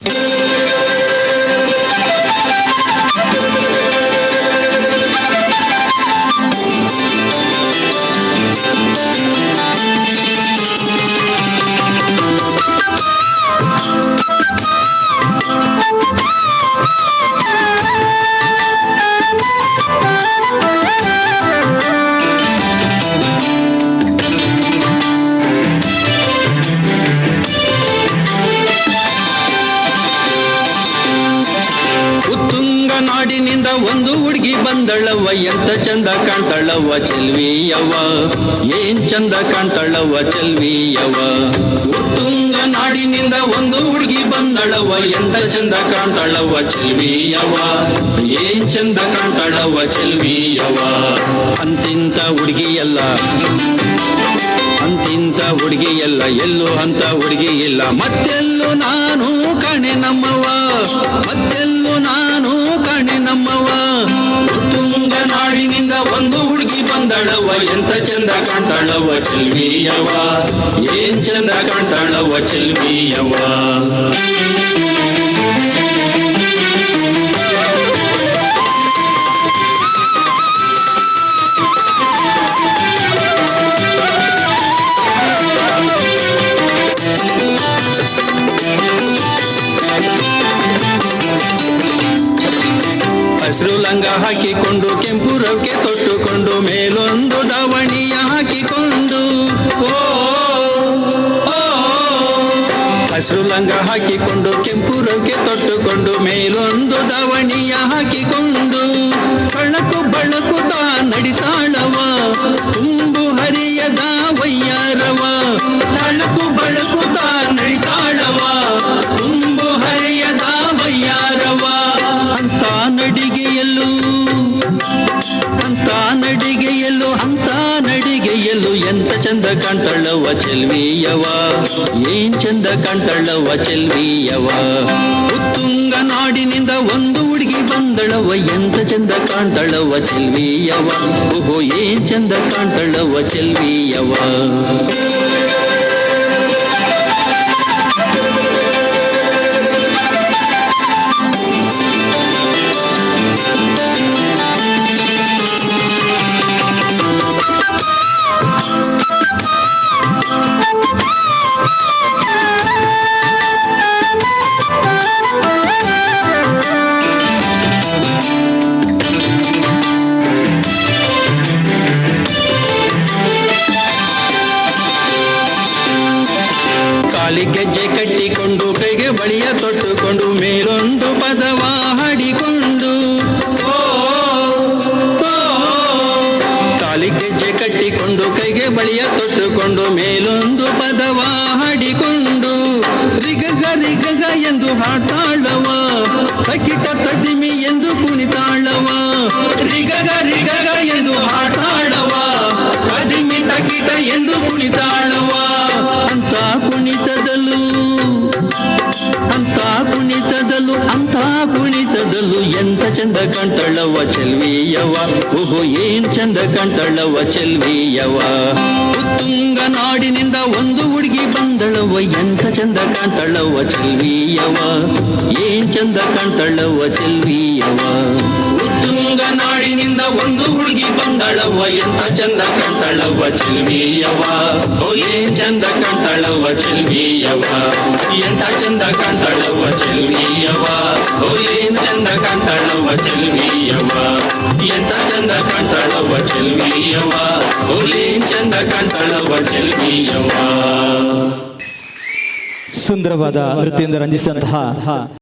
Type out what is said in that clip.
ಉತ್ತುಂಗ ನಾಡಿನಿಂದ ಒಂದು ಹುಡುಗಿ ಬಂದಳವ್ವ. ಎಂತ ಚಂದ ಕಾಣ್ತಾಳವ್ವ ಚೆಲ್ವಿಯವ್ವ. ಏನ್ ಚಂದ ಕಾಣ್ತಾಳವ್ವ ಚೆಲ್ವಿಯವ್ವ. ತುಂಗ ನಾಡಿನಿಂದ ಒಂದು ಹುಡುಗಿ ಬಂದಳವ್ವ. ಎಂತ ಚಂದ ಕಾಣ್ತಾಳವ್ವ ಚೆಲ್ವಿಯವ್ವ. ಏನ್ ಚಂದ ಕಾಣ್ತಾಳವ್ವ ಚೆಲ್ವಿಯವ್ವ. ಅಂತಿಂತ ಹುಡುಗಿಯಲ್ಲ. ಅಂತಿಂತ ಹುಡುಗಿಯಲ್ಲ. ಎಲ್ಲೂ ಅಂತ ಹುಡುಗಿ ಇಲ್ಲ ಮತ್ತೆಲ್ಲೂ ನಾನು ಕಣೆ ನಮ್ಮವ ಮತ್ತೆಲ್ಲೂ ನಾನು ನಮ್ಮವ ತುಂಗ ನಾಡಿನಿಂದ ಒಂದು ಹುಡುಗಿ ಬಂದಳವ ಎಂತ ಚಂದ ಕಾಣ್ತಾಳವ ಚೆಲ್ವಿಯವ ಏನ್ ಚಂದ ಕಾಣ್ತಾಳವ ಚೆಲ್ವಿಯವ ಹಸಿರು ಲಂಗ ಹಾಕಿಕೊಂಡು, ಕೆಂಪು ರವ್ಕೆ ತೊಟ್ಟುಕೊಂಡು, ಮೇಲೊಂದು ದವಣಿಯ ಹಾಕಿಕೊಂಡು. ಓ ಹಸಿರು ಲಂಗ ಹಾಕಿಕೊಂಡು, ಕೆಂಪು ರವ್ಕೆ ತೊಟ್ಟುಕೊಂಡು, ಮೇಲೊಂದು ದವಣಿಯ ಹಾಕಿಕೊಂಡು. ಬಳಕು ಬಳಕು ತಾ ನಡಿತಾಳವ. ಎಂತ ಚಂದ ಕಾಣ್ತಳ್ಳವ ಚೆಲ್ವಿಯವ ಏನ್ ಚಂದ ಕಾಣ್ತಳ್ಳವ ಚೆಲ್ವಿಯವ ಉತ್ತುಂಗ ನಾಡಿನಿಂದ ಒಂದು ಹುಡುಗಿ ಬಂದಳವ ಎಂತ ಚಂದ ಕಾಣ್ತಾಳವ್ವ ಚೆಲ್ವಿಯವ ಓಹೋ, ಏನ್ ಚಂದ ಕಾಣ್ತಾಳವ್ವ ಚೆಲ್ವಿಯವ ಕಾಲಿ ಗೆಜ್ಜೆ ಕಟ್ಟಿಕೊಂಡು, ಕೈಗೆ ಬಳಿಯ ತೊಟ್ಟುಕೊಂಡು, ಮೇಲೊಂದು ಪದವ ಹಾಡಿಕೊಂಡು. ಕಾಲಿ ಗೆಜ್ಜೆ ಕಟ್ಟಿಕೊಂಡು, ಕೈಗೆ ಬಳಿಯ ತೊಟ್ಟುಕೊಂಡು, ಮೇಲೊಂದು ಪದವ ಹಾಡಿಕೊಂಡು. ರಿಗಗ ರಿಗಗ ಎಂದು ಹಾಟಾಳವ ತಕಿಟ ಕಾಣ್ತಾಳವ್ವ ಚೆಲ್ವಿಯವ. ಓಹೋ, ಏನ್ ಚಂದ ಕಂತಳವ ಚೆಲ್ವಿಯವ. ಉತ್ತುಂಗ ನಾಡಿನಿಂದ ಒಂದು ಹುಡುಗಿ ಬಂದಳವ. ಎಂತ ಚಂದ ಕಾಣ್ತಾಳವ್ವ ಚೆಲ್ವಿಯವ. ಏನ್ ಚಂದ ಕಾಣ್ತಾಳವ್ವ ಚೆಲ್ವಿಯವ. ನಾಡಿನಿಂದ ಒಂದು ಹುಡುಗಿ ಬಂದಳವ್ವ. ಎಂತ ಚಂದ ಕಂತಳವ್ವ ಚೆಲ್ವಿಯವ ಏ ಚಂದ ಕಂತಳವ್ವ ಚೆಲ್ವಿಯವ ಎಂತ ಚಂದ ಕಂತಳವ್ವ ಚೆಲ್ವಿಯವ ಏ ಚಂದ ಕಂತಳವ್ವ ಚೆಲ್ವಿಯವ ಎಂತ ಚಂದ ಕಂತಳವ್ವ ಚೆಲ್ವಿಯವ ಏ ಚಂದ ಕಂತಳವ್ವ ಚೆಲ್ವಿಯವ ಸುಂದರವಾದ ನೃತ್ಯದಿಂದ ರಂಜಿಸಿದಂತಹ